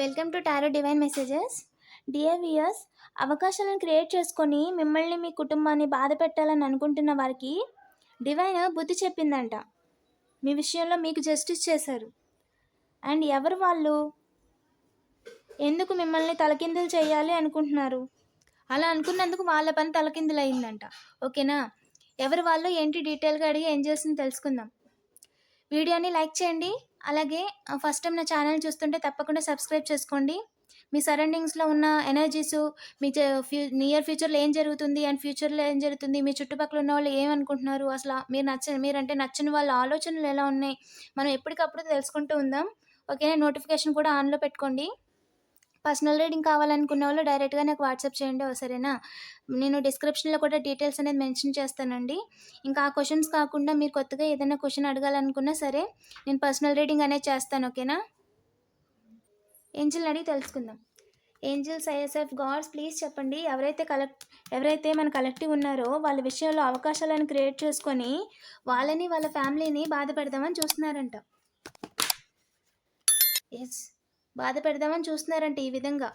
Welcome to tarot divine messages dear viewers అవకాశాలను create చేసుకొని మిమ్మల్ని మీ కుటుంబాన్ని బాధ పెట్టాలని అనుకుంటున్న వారికి డివైన్ బుద్ధి చెప్పిందంట. మీ విషయంలో మీకు జస్టిస్ చేశారు. అండ్ ఎవరు వాళ్ళు? ఎందుకు మిమ్మల్ని తలకిందులు చేయాలి అనుకుంటున్నారు? అలా అనుకున్నందుకు వాళ్ళ పని తలకిందులు అయిందంట ఓకేనా ఎవరు వాళ్ళు? ఏంటి డీటెయిల్గా అడిగి ఏం చేసింది తెలుసుకుందాం. వీడియోని లైక్ చేయండి. అలాగే ఫస్ట్ టైం నా ఛానల్ చూస్తుంటే తప్పకుండా సబ్స్క్రైబ్ చేసుకోండి. మీ సరౌండింగ్స్లో ఉన్న ఎనర్జీస్ మీ ఫ్యూ నియర్ ఫ్యూచర్లో ఏం జరుగుతుంది అండ్ ఫ్యూచర్లో ఏం జరుగుతుంది మీ చుట్టుపక్కల ఉన్న వాళ్ళు ఏమనుకుంటున్నారు అసలు మీరు నచ్చ మీరంటే నచ్చని వాళ్ళ ఆలోచనలు ఎలా ఉన్నాయి మనం ఎప్పటికప్పుడు తెలుసుకుంటూ ఉందాం. ఓకేనా? నోటిఫికేషన్ కూడా ఆన్లో పెట్టుకోండి. పర్సనల్ రీడింగ్ కావాలనుకున్న వాళ్ళు డైరెక్ట్గా నాకు వాట్సాప్ చేయండి ఓ సరేనా? నేను డిస్క్రిప్షన్లో కూడా డీటెయిల్స్ అనేది మెన్షన్ చేస్తానండి. ఇంకా ఆ క్వశ్చన్స్ కాకుండా మీరు కొత్తగా ఏదైనా క్వశ్చన్ అడగాలనుకున్నా సరే నేను పర్సనల్ రీడింగ్ అనేది చేస్తాను ఓకేనా? ఏంజిల్ అడిగి తెలుసుకుందాం. ఏంజిల్స్ ఐఎస్ఎఫ్ గాడ్స్ ప్లీజ్ చెప్పండి. ఎవరైతే కలెక్ట్ ఎవరైతే మన కలెక్టివ్ ఉన్నారో వాళ్ళ విషయంలో అవకాశాలను క్రియేట్ చేసుకొని వాళ్ళని వాళ్ళ ఫ్యామిలీని బాధ పెడదామని చూస్తున్నారంట. ఎస్. బాధ పెడదామని చూస్తున్నారంట ఈ విధంగా.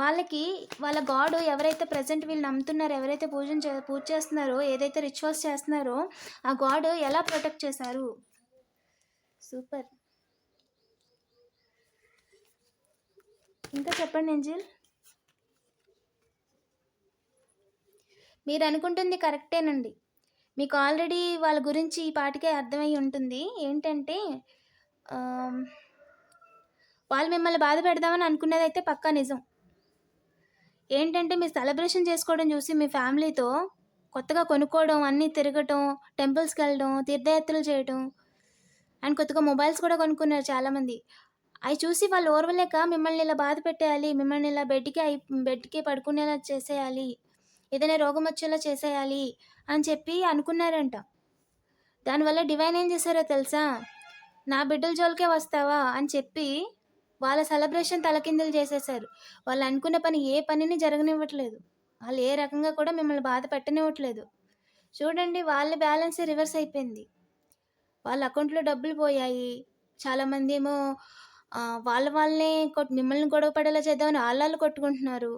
వాళ్ళకి వాళ్ళ గాడ్ ఎవరైతే ప్రజెంట్ వీళ్ళు నమ్ముతున్నారో ఎవరైతే పూజ చే పూజ చేస్తున్నారో ఏదైతే రిచువల్స్ చేస్తున్నారో ఆ గాడ్ ఎలా ప్రొటెక్ట్ చేశారు? సూపర్ ఇంకా చెప్పండి ఎంజిల్ మీరు అనుకుంటుంది కరెక్టేనండి మీకు ఆల్రెడీ వాళ్ళ గురించి ఈ పాటికే అర్థమై ఉంటుంది. ఏంటంటే వాళ్ళు మిమ్మల్ని బాధ పెడదామని అనుకున్నది అయితే పక్కా నిజం. ఏంటంటే మీరు సెలబ్రేషన్ చేసుకోవడం చూసి మీ ఫ్యామిలీతో కొత్తగా కొనుక్కోవడం అన్నీ తిరగటం టెంపుల్స్కి వెళ్ళడం తీర్థయాత్రలు చేయడం అండ్ కొత్తగా మొబైల్స్ కూడా కొనుక్కున్నారు చాలామంది. అవి చూసి వాళ్ళు ఓర్వలేక మిమ్మల్ని ఇలా బాధ పెట్టేయాలి మిమ్మల్ని ఇలా బెడ్కి అయి బెడ్కి పడుకునేలా చేసేయాలి ఏదైనా రోగం వచ్చేలా చేసేయాలి అని చెప్పి అనుకున్నారంట. దానివల్ల డివైన్ ఏం చేశారో తెలుసా? నా బిడ్డల జోలికే వస్తావా అని చెప్పి వాళ్ళ సెలబ్రేషన్ తలకిందులు చేసేసారు వాళ్ళు అనుకున్న పని ఏ పనిని జరగనివ్వట్లేదు. వాళ్ళు ఏ రకంగా కూడా మిమ్మల్ని బాధ పెట్టనివ్వట్లేదు. చూడండి వాళ్ళ బ్యాలెన్స్ రివర్స్ అయిపోయింది. వాళ్ళ అకౌంట్లో డబ్బులు పోయాయి. చాలామంది ఏమో వాళ్ళ వాళ్ళనే కొట్ మిమ్మల్ని గొడవ పడేలా చేద్దామని వాళ్ళళ్ళు కొట్టుకుంటున్నారు.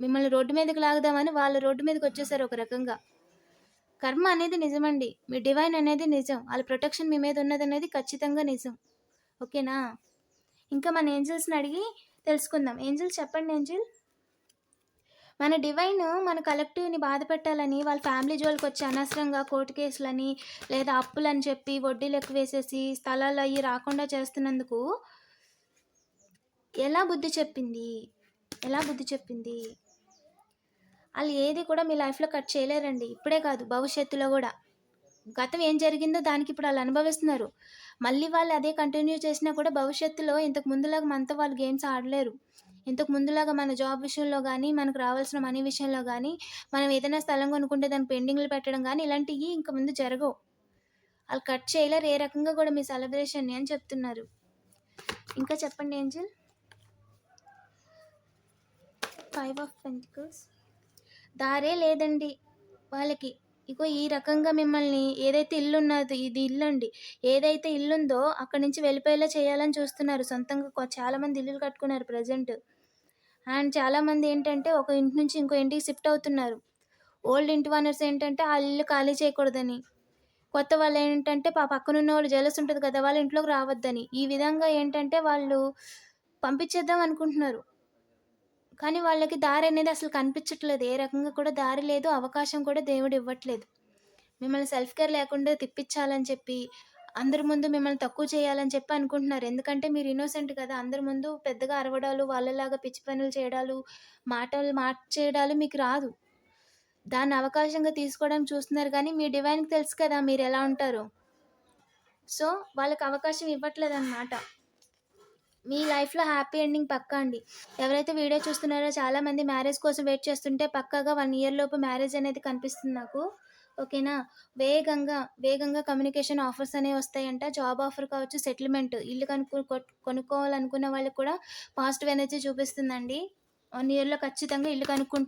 మిమ్మల్ని రోడ్డు మీదకి లాగుదామని వాళ్ళ రోడ్డు మీదకి వచ్చేసారు ఒక రకంగా. కర్మ అనేది నిజమండి. మీ డివైన్ అనేది నిజం. వాళ్ళ ప్రొటెక్షన్ మీ మీద ఉన్నది అనేది ఖచ్చితంగా నిజం. ఓకేనా? ఇంకా మన ఏంజల్స్ని అడిగి తెలుసుకుందాం. ఏంజల్స్ చెప్పండి ఏంజల్. మన డివైన్ మన కలెక్టివ్ని బాధ పెట్టాలని వాళ్ళ ఫ్యామిలీ జోలికి వచ్చి అనవసరంగా కోర్టు కేసులని లేదా అప్పులని చెప్పి వడ్డీలు ఎక్కువ వేసేసి స్థలాలు అవి రాకుండా చేస్తున్నందుకు ఎలా బుద్ధి చెప్పింది? ఎలా బుద్ధి చెప్పింది? వాళ్ళు ఏది కూడా మీ లైఫ్లో కట్ చేయలేరండి. ఇప్పుడే కాదు భవిష్యత్తులో కూడా. గతం ఏం జరిగిందో దానికి ఇప్పుడు వాళ్ళు అనుభవిస్తున్నారు. మళ్ళీ వాళ్ళు అదే కంటిన్యూ చేసినా కూడా భవిష్యత్తులో ఇంతకు ముందులాగా మనతో వాళ్ళు గేమ్స్ ఆడలేరు. ఇంతకు ముందులాగా మన జాబ్ విషయంలో కానీ మనకు రావాల్సిన మనీ విషయంలో కానీ మనం ఏదైనా స్థలం కొనుక్కుంటే దాని పెండింగ్లు పెట్టడం కానీ ఇలాంటివి ఇంకా ముందు జరగవు. వాళ్ళు కట్ చేయలేరు ఏ రకంగా కూడా మీ సెలబ్రేషన్ని అని చెప్తున్నారు. ఇంకా చెప్పండి ఏంజిల్? ఫైవ్ ఆఫ్ పెంటికల్స్ దారే లేదండి. వాళ్ళకి ఇగో ఈ రకంగా మిమ్మల్ని ఏదైతే ఇల్లు ఉన్నది ఇది ఇల్లు అండి ఏదైతే ఇల్లు ఉందో అక్కడి నుంచి వెళ్ళిపోయేలా చేయాలని చూస్తున్నారు. సొంతంగా చాలామంది ఇల్లులు కట్టుకున్నారు ప్రజెంట్. అండ్ చాలామంది ఏంటంటే ఒక ఇంటి నుంచి ఇంకో ఇంటికి షిఫ్ట్ అవుతున్నారు. ఓల్డ్ ఇంటి ఓనర్స్ ఏంటంటే ఆ ఇల్లు ఖాళీ చేయకూడదని. కొత్త వాళ్ళు ఏంటంటే పా పక్కనున్న వాళ్ళు జలస్ ఉంటుంది కదా వాళ్ళ ఇంట్లోకి రావద్దని. ఈ విధంగా ఏంటంటే వాళ్ళు పంపించేద్దాం అనుకుంటున్నారు. కానీ వాళ్ళకి దారి అనేది అసలు కనిపించట్లేదు. ఏ రకంగా కూడా దారి లేదు. అవకాశం కూడా దేవుడు ఇవ్వట్లేదు. మిమ్మల్ని సెల్ఫ్ కేర్ లేకుండా తిప్పించాలని చెప్పి అందరి ముందు మిమ్మల్ని తక్కువ చేయాలని చెప్పి అనుకుంటున్నారు. ఎందుకంటే మీరు ఇన్నోసెంట్ కదా. అందరి ముందు పెద్దగా అరవడాలు వాళ్ళలాగా పిచ్చి పనులు చేయడాలు మాటలు మార్చేయడాలు మీకు రాదు. దాన్ని అవకాశంగా తీసుకోవడం చూస్తున్నారు కానీ మీ డివైన్కి తెలుసు కదా మీరు ఎలా ఉంటారో. సో వాళ్ళకి అవకాశం ఇవ్వట్లేదు అనమాట మీ లైఫ్లో హ్యాపీ ఎండింగ్ పక్కా అండి. ఎవరైతే వీడియో చూస్తున్నారో చాలామంది మ్యారేజ్ కోసం వెయిట్ చేస్తుంటే పక్కాగా వన్ ఇయర్ లోపు మ్యారేజ్ అనేది కనిపిస్తుంది నాకు. ఓకేనా? వేగంగా వేగంగా కమ్యూనికేషన్ ఆఫర్స్ అనేవి వస్తాయంట. జాబ్ ఆఫర్ కావచ్చు సెటిల్మెంట్ ఇల్లు కనుక్కు కొనుక్కోవాలనుకున్న వాళ్ళకి కూడా పాజిటివ్ ఎనర్జీ చూపిస్తుందండి. వన్ ఇయర్లో ఖచ్చితంగా ఇల్లు కనుక్కు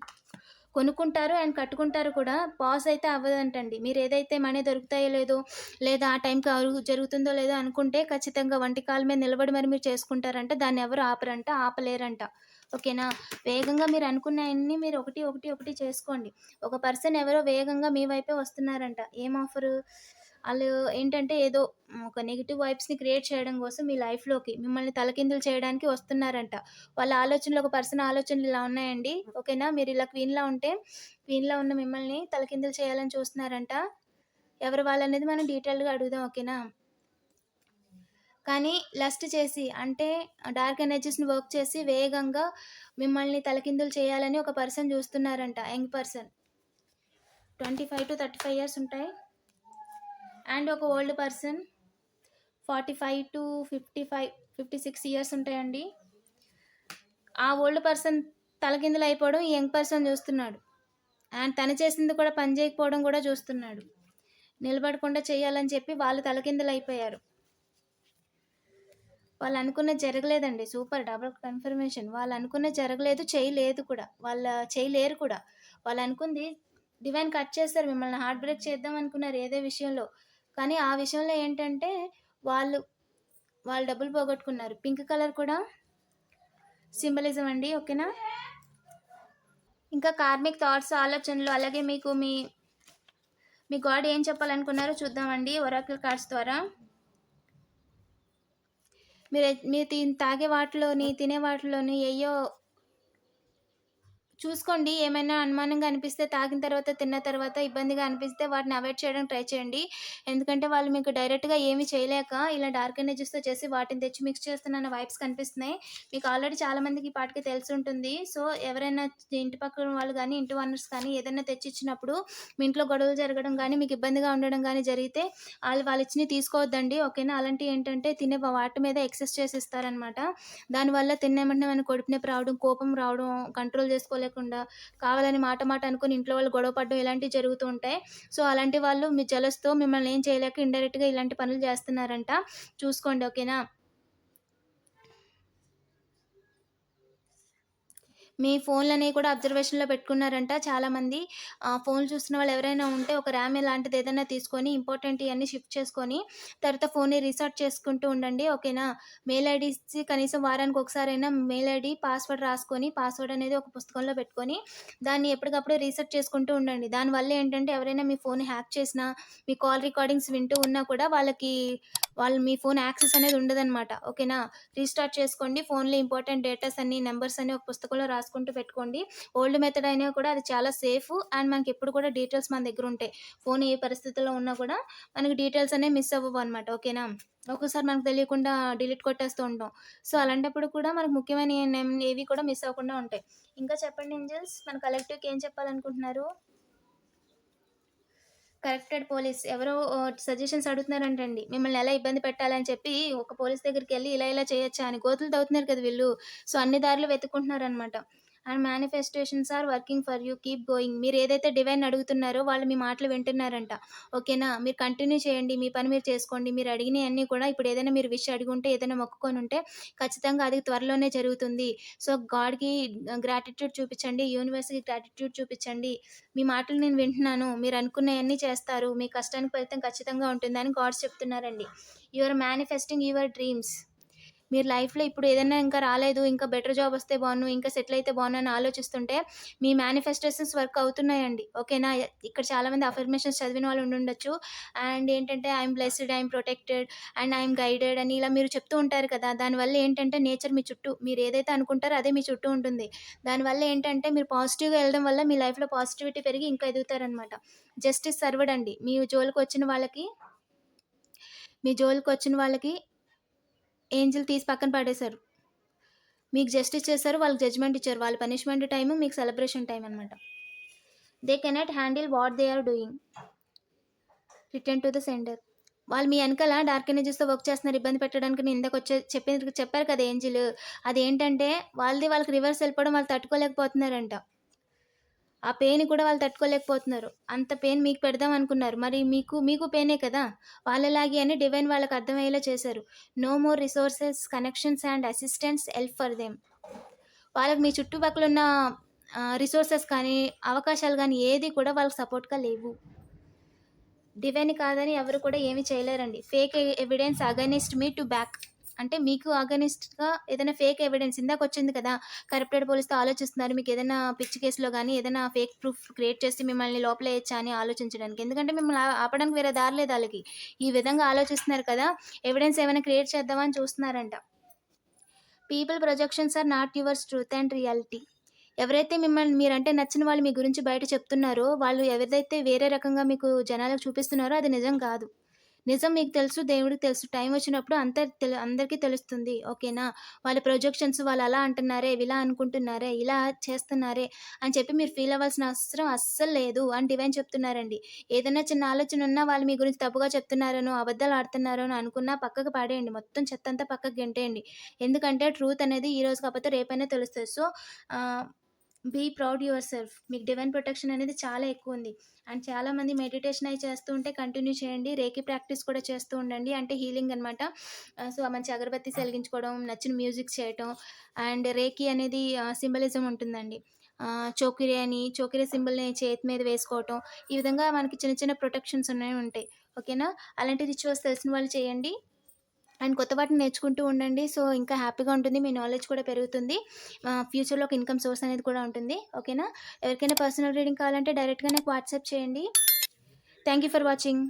కొనుక్కుంటారు అండ్ కట్టుకుంటారు కూడా పాస్ అయితే అవ్వదంటండి. మీరు ఏదైతే మనీ దొరుకుతాయో లేదో లేదా ఆ టైంకి అరుగు జరుగుతుందో లేదో అనుకుంటే ఖచ్చితంగా వంటి కాళ్ళ మీద నిలబడి మరి మీరు చేసుకుంటారంట. దాన్ని ఎవరు ఆపరంట? ఆపలేరంట. ఓకేనా? వేగంగా మీరు అనుకున్నవన్నీ మీరు ఒకటి ఒకటి ఒకటి చేసుకోండి. ఒక పర్సన్ ఎవరో వేగంగా మీ వైపే వస్తున్నారంట. ఏం ఆఫరు? వాళ్ళు ఏంటంటే ఏదో ఒక నెగిటివ్ వైబ్స్ని క్రియేట్ చేయడం కోసం మీ లైఫ్లోకి మిమ్మల్ని తలకిందులు చేయడానికి వస్తున్నారంట. వాళ్ళ ఆలోచనలు ఒక పర్సన్ ఆలోచనలు ఇలా ఉన్నాయండి. ఓకేనా? మీరు ఇలా క్వీన్లా ఉంటే క్వీన్లా ఉన్న మిమ్మల్ని తలకిందులు చేయాలని చూస్తున్నారంట. ఎవరు వాళ్ళనేది మనం డీటెయిల్గా అడుగుదాం ఓకేనా? కానీ లస్ట్ చేసి అంటే డార్క్ ఎనర్జీస్ని వర్క్ చేసి వేగంగా మిమ్మల్ని తలకిందులు చేయాలని ఒక person చూస్తున్నారంట. Young person twenty five to thirty five years ఉంటాయి. అండ్ ఒక old person forty five to fifty five fifty six years ఉంటాయండి. ఆ ఓల్డ్ పర్సన్ తలకిందులు అయిపోవడం ఈ యంగ్ పర్సన్ చూస్తున్నాడు. అండ్ తను చేసింది కూడా పని చేయకపోవడం కూడా చూస్తున్నాడు. నిలబడకుండా చేయాలని చెప్పి వాళ్ళు తలకిందులు అయిపోయారు. వాళ్ళు అనుకున్నది జరగలేదండి. Super double confirmation. వాళ్ళు అనుకున్నది జరగలేదు చేయలేదు కూడా. వాళ్ళ చేయలేరు కూడా. వాళ్ళు అనుకుంది డివైన్ కట్ చేస్తారు మిమ్మల్ని హార్ట్ బ్రేక్ చేద్దాం అనుకున్నారు ఏదే విషయంలో. కానీ ఆ విషయంలో ఏంటంటే వాళ్ళు వాళ్ళు డబ్బులు పోగొట్టుకున్నారు. పింక్ కలర్ కూడా సింబలిజం అండి ఓకేనా? ఇంకా కార్మిక్ థాట్స్ ఆలోచనలు అలాగే మీకు మీ మీ గాడ్ ఏం చెప్పాలనుకున్నారో చూద్దామండి ఒరాకిల్ కార్డ్స్ ద్వారా. మీరు మీరు తాగే వాటిలోని తినే వాటిలోని ఏయో చూసుకోండి. ఏమైనా అనుమానంగా అనిపిస్తే తాగిన తర్వాత తిన్న తర్వాత ఇబ్బందిగా అనిపిస్తే వాటిని అవాయిడ్ చేయడానికి ట్రై చేయండి. ఎందుకంటే వాళ్ళు మీకు డైరెక్ట్గా ఏమీ చేయలేక ఇలా డార్క్ ఎనర్జీస్తో చేసి వాటిని తెచ్చి మిక్స్ చేస్తున్న వైబ్స్ కనిపిస్తున్నాయి. మీకు ఆల్రెడీ చాలా మందికి ఈ పాటికి తెలిసి ఉంటుంది. సో ఎవరైనా ఇంటి పక్కన వాళ్ళు కానీ ఇంటి ఓనర్స్ కానీ ఏదైనా తెచ్చి ఇచ్చినప్పుడు మీ ఇంట్లో గొడవలు జరగడం కానీ మీకు ఇబ్బందిగా ఉండడం కానీ జరిగితే వాళ్ళు వాళ్ళు ఇచ్చినవి తీసుకోవద్దండి. ఓకేనా? అలాంటివి ఏంటంటే తినే వాటి మీద ఎక్సెస్ చేసి ఇస్తారనమాట దానివల్ల తినేమంటే మనకు కొడుపునే రావడం కోపం రావడం కంట్రోల్ చేసుకోలేకుండా కావాలని మాట మాట అనుకుని ఇంట్లో వాళ్ళు గొడవ పడడం ఇలాంటివి జరుగుతూ ఉంటాయి. సో అలాంటి వాళ్ళు మీ జలస్తో మిమ్మల్ని ఏం చేయలేక ఇండైరెక్ట్గా ఇలాంటి పనులు చేస్తున్నారంట. చూసుకోండి ఓకేనా? మీ ఫోన్లు అనేవి కూడా అబ్జర్వేషన్లో పెట్టుకున్నారంట చాలామంది. ఫోన్లు చూస్తున్న వాళ్ళు ఎవరైనా ఉంటే ఒక ర్యామ్ ఇలాంటిది ఏదైనా తీసుకొని ఇంపార్టెంట్ ఇవన్నీ షిఫ్ట్ చేసుకొని తర్వాత ఫోన్ని రీసార్ట్ చేసుకుంటూ ఉండండి ఓకేనా? మెయిల్ ఐడీస్ కనీసం వారానికి ఒకసారైనా మెయిల్ ఐడి పాస్వర్డ్ రాసుకొని పాస్వర్డ్ అనేది ఒక పుస్తకంలో పెట్టుకొని దాన్ని ఎప్పటికప్పుడు రీసెట్ చేసుకుంటూ ఉండండి. దానివల్ల ఏంటంటే ఎవరైనా మీ ఫోన్ హ్యాక్ చేసినా మీ కాల్ రికార్డింగ్స్ వింటూ ఉన్నా కూడా వాళ్ళకి వాళ్ళు మీ ఫోన్ యాక్సెస్ అనేది ఉండదన్నమాట. ఓకేనా? రీస్టార్ట్ చేసుకోండి. ఫోన్లో ఇంపార్టెంట్ డేటాస్ అన్ని నెంబర్స్ అన్ని ఒక పుస్తకంలో రాసుకుంటూ పెట్టుకోండి. ఓల్డ్ మెథడ్ అయినా కూడా అది చాలా సేఫ్ అండ్ మనకి ఎప్పుడు కూడా డీటెయిల్స్ మన దగ్గర ఉంటాయి. ఫోన్ ఏ పరిస్థితిలో ఉన్నా కూడా మనకి డీటెయిల్స్ అనేవి మిస్ అవ్వవు అనమాట ఓకేనా? ఒక్కోసారి మనకు తెలియకుండా డిలీట్ కొట్టేస్తూ ఉంటాం. సో అలాంటప్పుడు కూడా మనకు ముఖ్యమైన ఏవి కూడా మిస్ అవ్వకుండా ఉంటాయి. ఇంకా చెప్పండి ఏంజల్స్? మన కలెక్టివ్కి ఏం చెప్పాలనుకుంటున్నారు? కరెక్టెడ్ పోలీస్ ఎవరో సజెషన్స్ అడుగుతున్నారంటండి. మిమ్మల్ని ఎలా ఇబ్బంది పెట్టాలని చెప్పి ఒక పోలీస్ దగ్గరికి వెళ్ళి ఇలా ఇలా చేయొచ్చా అని గోతులు తవ్వుతున్నారు కదా వీళ్ళు. సో అన్ని దారులు వెతుక్కుంటున్నారు అనమాట and manifestations are working for you keep going మీరు ఏదైతే డివైన్ అడుగుతున్నారో వాళ్ళు మీ మాటలు వింటున్నారంట. ఓకేనా మీరు కంటిన్యూ చేయండి. మీ పని మీరు చేసుకోండి. మీరు అడిగినవన్నీ కూడా ఇప్పుడు ఏదైనా మీరు విష్ అడిగి ఉంటే ఏదైనా మొక్కుకొని ఉంటే ఖచ్చితంగా అది త్వరలోనే జరుగుతుంది. సో గాడ్కి గ్రాటిట్యూడ్ చూపించండి. యూనివర్స్కి గ్రాటిట్యూడ్ చూపించండి. మీ మాటలు నేను వింటున్నాను. మీరు అనుకున్నవన్నీ చేస్తారు. మీ కష్టానికి ఫలితం ఖచ్చితంగా ఉంటుందని గాడ్స్ చెప్తున్నారండి. యువర్ మేనిఫెస్టింగ్ యువర్ డ్రీమ్స్ మీరు లైఫ్లో ఇప్పుడు ఏదైనా ఇంకా రాలేదు ఇంకా బెటర్ జాబ్ వస్తే బాగున్ను ఇంకా సెటిల్ అయితే బాగున్ను అని ఆలోచిస్తుంటే మీ మేనిఫెస్టేషన్స్ వర్క్ అవుతున్నాయండి. ఓకేనా ఇక్కడ చాలామంది అఫర్మేషన్స్ చదివిన వాళ్ళు ఉండి ఉండొచ్చు. అండ్ ఏంటంటే I'm blessed I'm protected and I'm guided అని ఇలా మీరు చెప్తూ ఉంటారు కదా? దానివల్ల ఏంటంటే నేచర్ మీ చుట్టూ మీరు ఏదైతే అనుకుంటారో అదే మీ చుట్టూ ఉంటుంది. దానివల్ల ఏంటంటే మీరు పాజిటివ్గా వెళ్ళడం వల్ల మీ లైఫ్లో పాజిటివిటీ పెరిగి ఇంకా ఎదుగుతారనమాట. జస్టిస్ సర్వడ్ అండి. మీ జోలికి వచ్చిన వాళ్ళకి మీ జోలికి వచ్చిన వాళ్ళకి ఏంజిల్ తీసి పక్కన పడేశారు. మీకు జస్టిస్ చేశారు వాళ్ళకి జడ్జ్మెంట్ ఇచ్చారు. వాళ్ళ పనిష్మెంట్ టైం మీకు సెలబ్రేషన్ టైం అనమాట they cannot handle what they are doing return to the centre వాళ్ళు మీ వెనకాల డార్క్ ఎనర్జీస్తో వర్క్ చేస్తున్నారు. ఇబ్బంది పెట్టడానికి నేను ఇందాక వచ్చే చెప్పిన చెప్పారు కదా ఏంజిల్. అదేంటంటే వాళ్ళది వాళ్ళకి రివర్స్ వెళ్ళిపోవడం వాళ్ళు తట్టుకోలేకపోతున్నారంట. ఆ పెయిన్ కూడా వాళ్ళు తట్టుకోలేకపోతున్నారు. అంత పెయిన్ మీకు పెడదాం అనుకున్నారు. మరి మీకు మీకు పెయినే కదా? వాళ్ళలాగే అని డివైన్ వాళ్ళకి అర్థమయ్యేలా చేశారు. No more resources connections and assistants help for them వాళ్ళకి మీ చుట్టుపక్కల ఉన్న రిసోర్సెస్ కానీ అవకాశాలు కానీ ఏది కూడా వాళ్ళకి సపోర్ట్గా లేవు. డివైన్ కాదని ఎవరు కూడా ఏమీ చేయలేరండి. ఫేక్ ఎవిడెన్స్ అగనిస్ట్ మీ టు బ్యాక్ అంటే మీకు అగనిస్ట్గా ఏదైనా ఫేక్ ఎవిడెన్స్ ఇందాక వచ్చింది కదా కరప్టెడ్ పోలీస్తో ఆలోచిస్తున్నారు మీకు ఏదైనా పిచ్చి కేసులో కానీ ఏదైనా ఫేక్ ప్రూఫ్ క్రియేట్ చేసి మిమ్మల్ని లోపల వేయచ్చా అని ఆలోచించడానికి. ఎందుకంటే మిమ్మల్ని ఆపడానికి వేరే దారి లేదు వాళ్ళకి. ఈ విధంగా ఆలోచిస్తున్నారు కదా ఎవిడెన్స్ ఏమైనా క్రియేట్ చేద్దామని చూస్తున్నారంట. People projections are not yours truth and reality. ఎవరైతే మిమ్మల్ని మీరంటే నచ్చిన వాళ్ళు మీ గురించి బయట చెప్తున్నారో వాళ్ళు ఎవరైతే వేరే రకంగా మీకు జనాలకు చూపిస్తున్నారో అది నిజం కాదు. నిజం మీకు తెలుసు దేవుడికి తెలుసు. టైం వచ్చినప్పుడు అంత తెలు అందరికీ తెలుస్తుంది. ఓకేనా? వాళ్ళ ప్రొజెక్షన్స్ వాళ్ళు అలా అంటున్నారే ఇలా అనుకుంటున్నారే ఇలా చేస్తున్నారే అని చెప్పి మీరు ఫీల్ అవ్వాల్సిన అవసరం అస్సలు లేదు అని డివైన్ చెప్తున్నారండి. ఏదైనా చిన్న ఆలోచన ఉన్నా వాళ్ళు మీ గురించి తప్పుగా చెప్తున్నారనో అబద్ధాలు ఆడుతున్నారో అని అనుకున్నా పక్కకు పాడేయండి. మొత్తం చెత్త అంతా పక్కకు గెంటేయండి. ఎందుకంటే ట్రూత్ అనేది ఈ రోజు కాకపోతే రేపైనా తెలుస్తుంది. So be proud yourself. మీకు డివైన్ ప్రొటెక్షన్ అనేది చాలా ఎక్కువ ఉంది. అండ్ చాలామంది మెడిటేషన్ అయి చేస్తూ ఉంటే కంటిన్యూ చేయండి. రేకి ప్రాక్టీస్ కూడా చేస్తూ ఉండండి. అంటే హీలింగ్ అనమాట సో మంచి అగరబత్తి సెలిగించుకోవడం నచ్చిన మ్యూజిక్ చేయటం అండ్ రేకి అనేది సింబలిజం ఉంటుందండి. చోకిరి అని చోకిరి సింబల్ని చేతి మీద వేసుకోవటం ఈ విధంగా మనకి చిన్న చిన్న ప్రొటెక్షన్స్ అనేవి ఉంటాయి. ఓకేనా? అలాంటి రిచువల్స్ తెలిసిన వాళ్ళు చేయండి. అండ్ కొత్త వాటిని నేర్చుకుంటూ ఉండండి. సో ఇంకా హ్యాపీగా ఉంటుంది. మీ నాలెడ్జ్ కూడా పెరుగుతుంది. ఫ్యూచర్లో ఒక ఇన్కమ్ సోర్స్ అనేది కూడా ఉంటుంది. ఓకేనా? ఎవరికైనా పర్సనల్ రీడింగ్ కావాలంటే డైరెక్ట్గా నాకు వాట్సాప్ చేయండి. Thank you for watching.